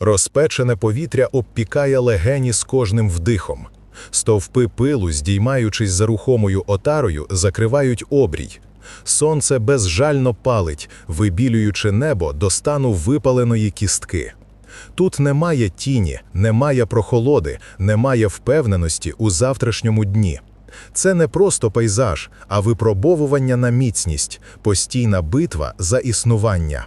Розпечене повітря обпікає легені з кожним вдихом. Стовпи пилу, здіймаючись за рухомою отарою, закривають обрій. Сонце безжально палить, вибілюючи небо до стану випаленої кістки. Тут немає тіні, немає прохолоди, немає впевненості у завтрашньому дні. Це не просто пейзаж, а випробовування на міцність, постійна битва за існування.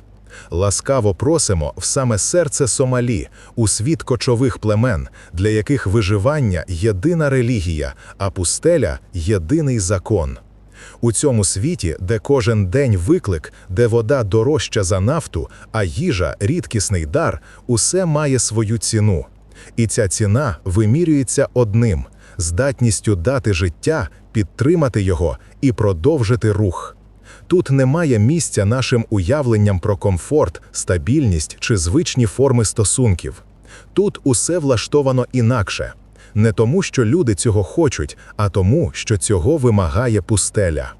Ласкаво просимо в саме серце Сомалі, у світ кочових племен, для яких виживання єдина релігія, а пустеля єдиний закон. У цьому світі, де кожен день виклик, де вода дорожча за нафту, а їжа рідкісний дар, усе має свою ціну. І ця ціна вимірюється одним здатністю дати життя, підтримати його і продовжити рух. Тут немає місця нашим уявленням про комфорт, стабільність чи звичні форми стосунків. Тут усе влаштовано інакше. Не тому, що люди цього хочуть, а тому, що цього вимагає пустеля.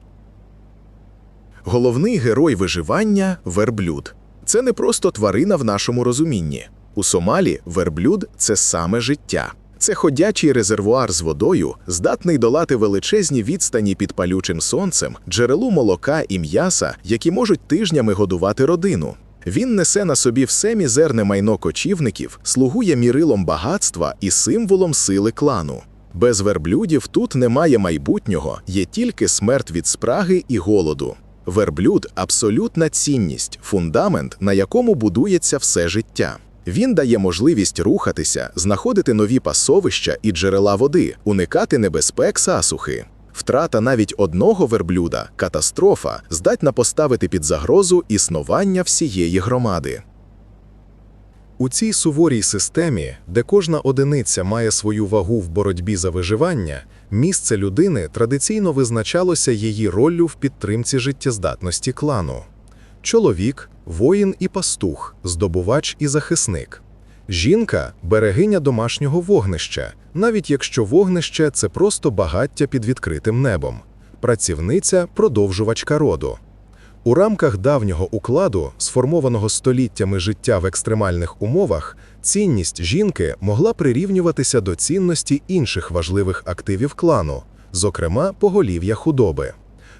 Головний герой виживання верблюд. Це не просто тварина в нашому розумінні. У Сомалі верблюд це саме життя. Це ходячий резервуар з водою, здатний долати величезні відстані під палючим сонцем, джерелу молока і м'яса, які можуть тижнями годувати родину. Він несе на собі все мізерне майно кочівників, слугує мірилом багатства і символом сили клану. Без верблюдів тут немає майбутнього, є тільки смерть від спраги і голоду. Верблюд абсолютна цінність, фундамент, на якому будується все життя. Він дає можливість рухатися, знаходити нові пасовища і джерела води, уникати небезпек засухи. Втрата навіть одного верблюда катастрофа, здатна поставити під загрозу існування всієї громади. У цій суворій системі, де кожна одиниця має свою вагу в боротьбі за виживання, місце людини традиційно визначалося її роллю в підтримці життєздатності клану. Чоловік, воїн і пастух, здобувач і захисник. Жінка берегиня домашнього вогнища, навіть якщо вогнище це просто багаття під відкритим небом. Працівниця продовжувачка роду. У рамках давнього укладу, сформованого століттями життя в екстремальних умовах, цінність жінки могла прирівнюватися до цінності інших важливих активів клану, зокрема поголів'я худоби.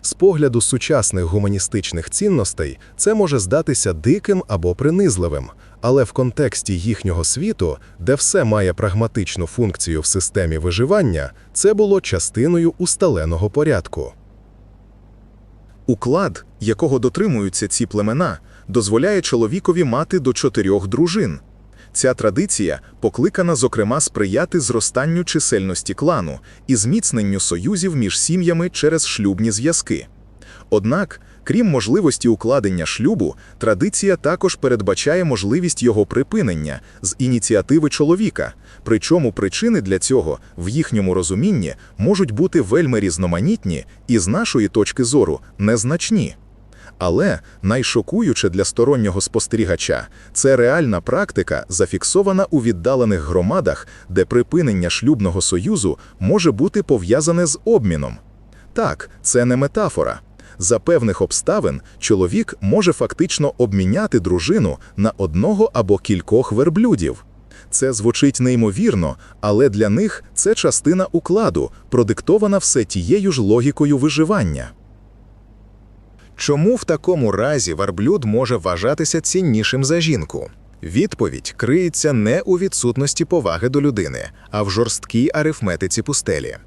З погляду сучасних гуманістичних цінностей це може здатися диким або принизливим, але в контексті їхнього світу, де все має прагматичну функцію в системі виживання, це було частиною усталеного порядку. Уклад, якого дотримуються ці племена, дозволяє чоловікові мати до чотирьох дружин. Ця традиція покликана, зокрема, сприяти зростанню чисельності клану і зміцненню союзів між сім'ями через шлюбні зв'язки. Однак, крім можливості укладення шлюбу, традиція також передбачає можливість його припинення з ініціативи чоловіка, причому причини для цього в їхньому розумінні можуть бути вельми різноманітні і з нашої точки зору незначні. Але найшокуюче для стороннього спостерігача це реальна практика, зафіксована у віддалених громадах, де припинення шлюбного союзу може бути пов'язане з обміном. Так, це не метафора. За певних обставин чоловік може фактично обміняти дружину на одного або кількох верблюдів. Це звучить неймовірно, але для них це частина укладу, продиктована все тією ж логікою виживання. Чому в такому разі верблюд може вважатися ціннішим за жінку? Відповідь криється не у відсутності поваги до людини, а в жорсткій арифметиці пустелі.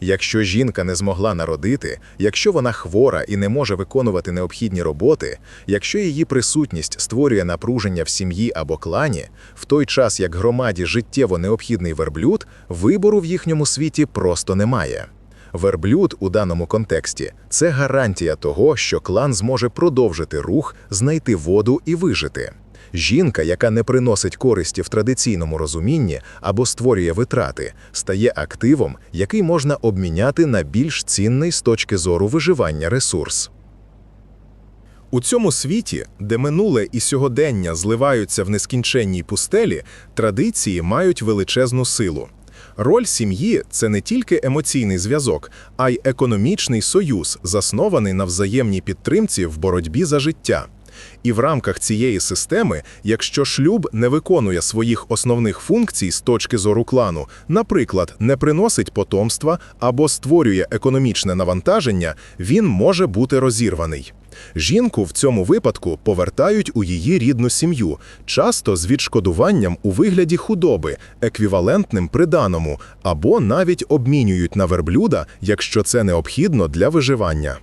Якщо жінка не змогла народити, якщо вона хвора і не може виконувати необхідні роботи, якщо її присутність створює напруження в сім'ї або клані, в той час як громаді життєво необхідний верблюд, вибору в їхньому світі просто немає. Верблюд у даному контексті це гарантія того, що клан зможе продовжити рух, знайти воду і вижити. Жінка, яка не приносить користі в традиційному розумінні або створює витрати, стає активом, який можна обміняти на більш цінний з точки зору виживання ресурс. У цьому світі, де минуле і сьогодення зливаються в нескінченній пустелі, традиції мають величезну силу. Роль сім'ї це не тільки емоційний зв'язок, а й економічний союз, заснований на взаємній підтримці в боротьбі за життя. І в рамках цієї системи, якщо шлюб не виконує своїх основних функцій з точки зору клану, наприклад, не приносить потомства або створює економічне навантаження, він може бути розірваний. Жінку в цьому випадку повертають у її рідну сім'ю, часто з відшкодуванням у вигляді худоби, еквівалентним приданому, або навіть обмінюють на верблюда, якщо це необхідно для виживання.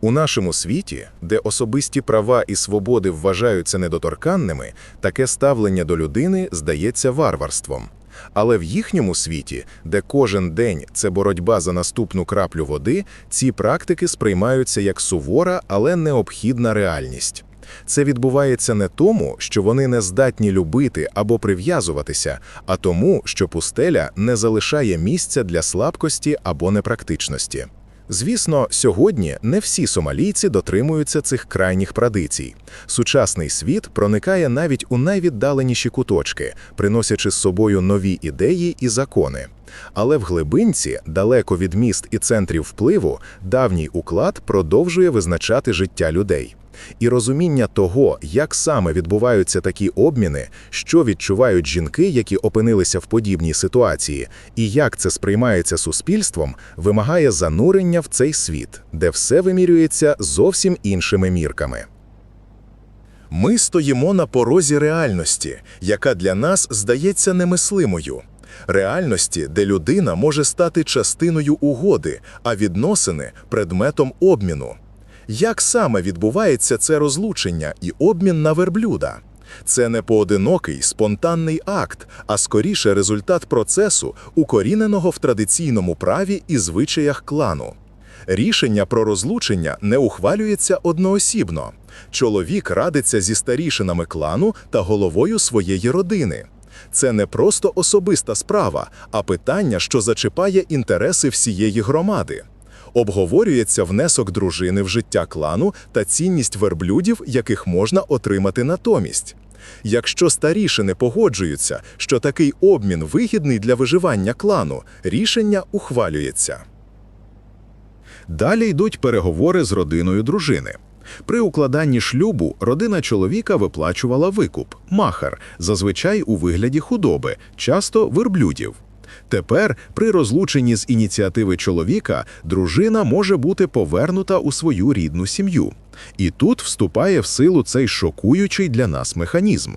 У нашому світі, де особисті права і свободи вважаються недоторканними, таке ставлення до людини здається варварством. Але в їхньому світі, де кожен день це боротьба за наступну краплю води, ці практики сприймаються як сувора, але необхідна реальність. Це відбувається не тому, що вони не здатні любити або прив'язуватися, а тому, що пустеля не залишає місця для слабкості або непрактичності. Звісно, сьогодні не всі сомалійці дотримуються цих крайніх традицій. Сучасний світ проникає навіть у найвіддаленіші куточки, приносячи з собою нові ідеї і закони. Але в глибинці, далеко від міст і центрів впливу, давній уклад продовжує визначати життя людей. І розуміння того, як саме відбуваються такі обміни, що відчувають жінки, які опинилися в подібній ситуації, і як це сприймається суспільством, вимагає занурення в цей світ, де все вимірюється зовсім іншими мірками. Ми стоїмо на порозі реальності, яка для нас здається немислимою. Реальності, де людина може стати частиною угоди, а відносини предметом обміну. Як саме відбувається це розлучення і обмін на верблюда? Це не поодинокий спонтанний акт, а скоріше результат процесу, укоріненого в традиційному праві і звичаях клану. Рішення про розлучення не ухвалюється одноосібно. Чоловік радиться зі старішинами клану та головою своєї родини. Це не просто особиста справа, а питання, що зачіпає інтереси всієї громади. Обговорюється внесок дружини в життя клану та цінність верблюдів, яких можна отримати натомість. Якщо старішини погоджуються, що такий обмін вигідний для виживання клану, рішення ухвалюється. Далі йдуть переговори з родиною дружини. При укладанні шлюбу родина чоловіка виплачувала викуп махар, зазвичай у вигляді худоби, часто верблюдів. Тепер, при розлученні з ініціативи чоловіка, дружина може бути повернута у свою рідну сім'ю. І тут вступає в силу цей шокуючий для нас механізм.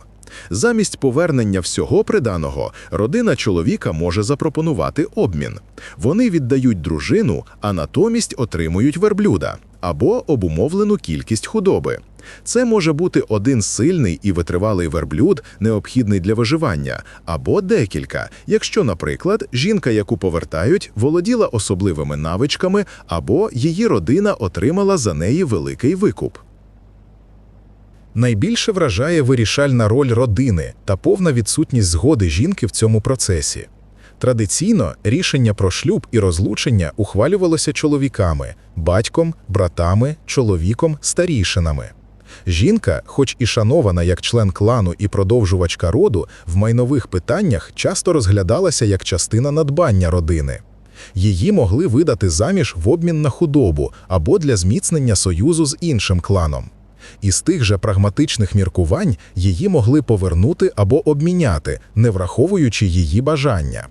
Замість повернення всього приданого, родина чоловіка може запропонувати обмін. Вони віддають дружину, а натомість отримують верблюда або обумовлену кількість худоби. Це може бути один сильний і витривалий верблюд, необхідний для виживання, або декілька, якщо, наприклад, жінка, яку повертають, володіла особливими навичками, або її родина отримала за неї великий викуп. Найбільше вражає вирішальна роль родини та повна відсутність згоди жінки в цьому процесі. Традиційно рішення про шлюб і розлучення ухвалювалося чоловіками, батьком, братами, чоловіком, старішинами. Жінка, хоч і шанована як член клану і продовжувачка роду, в майнових питаннях часто розглядалася як частина надбання родини. Її могли видати заміж в обмін на худобу або для зміцнення союзу з іншим кланом. Із тих же прагматичних міркувань її могли повернути або обміняти, не враховуючи її бажання.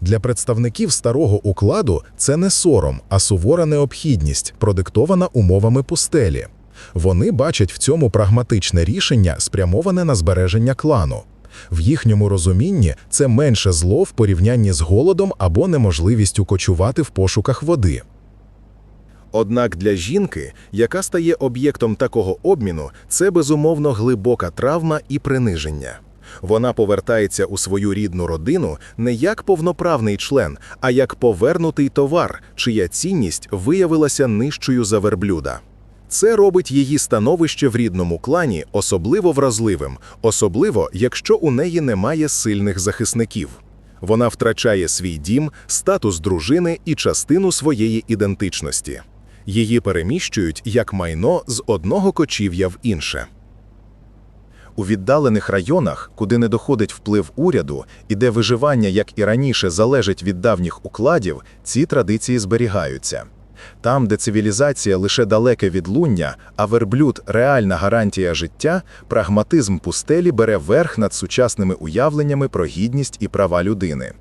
Для представників старого укладу це не сором, а сувора необхідність, продиктована умовами пустелі. Вони бачать в цьому прагматичне рішення, спрямоване на збереження клану. В їхньому розумінні це менше зло в порівнянні з голодом або неможливістю кочувати в пошуках води. Однак для жінки, яка стає об'єктом такого обміну, це безумовно глибока травма і приниження. Вона повертається у свою рідну родину не як повноправний член, а як повернутий товар, чия цінність виявилася нижчою за верблюда. Це робить її становище в рідному клані особливо вразливим, особливо якщо у неї немає сильних захисників. Вона втрачає свій дім, статус дружини і частину своєї ідентичності. Її переміщують як майно з одного кочів'я в інше. У віддалених районах, куди не доходить вплив уряду, і де виживання, як і раніше, залежить від давніх укладів, ці традиції зберігаються. Там, де цивілізація лише далеке відлуння, а верблюд реальна гарантія життя, прагматизм пустелі бере верх над сучасними уявленнями про гідність і права людини.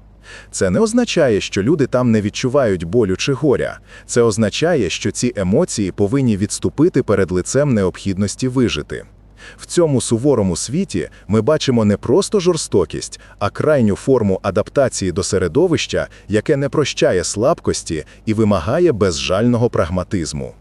Це не означає, що люди там не відчувають болю чи горя. Це означає, що ці емоції повинні відступити перед лицем необхідності вижити. В цьому суворому світі ми бачимо не просто жорстокість, а крайню форму адаптації до середовища, яке не прощає слабкості і вимагає безжального прагматизму.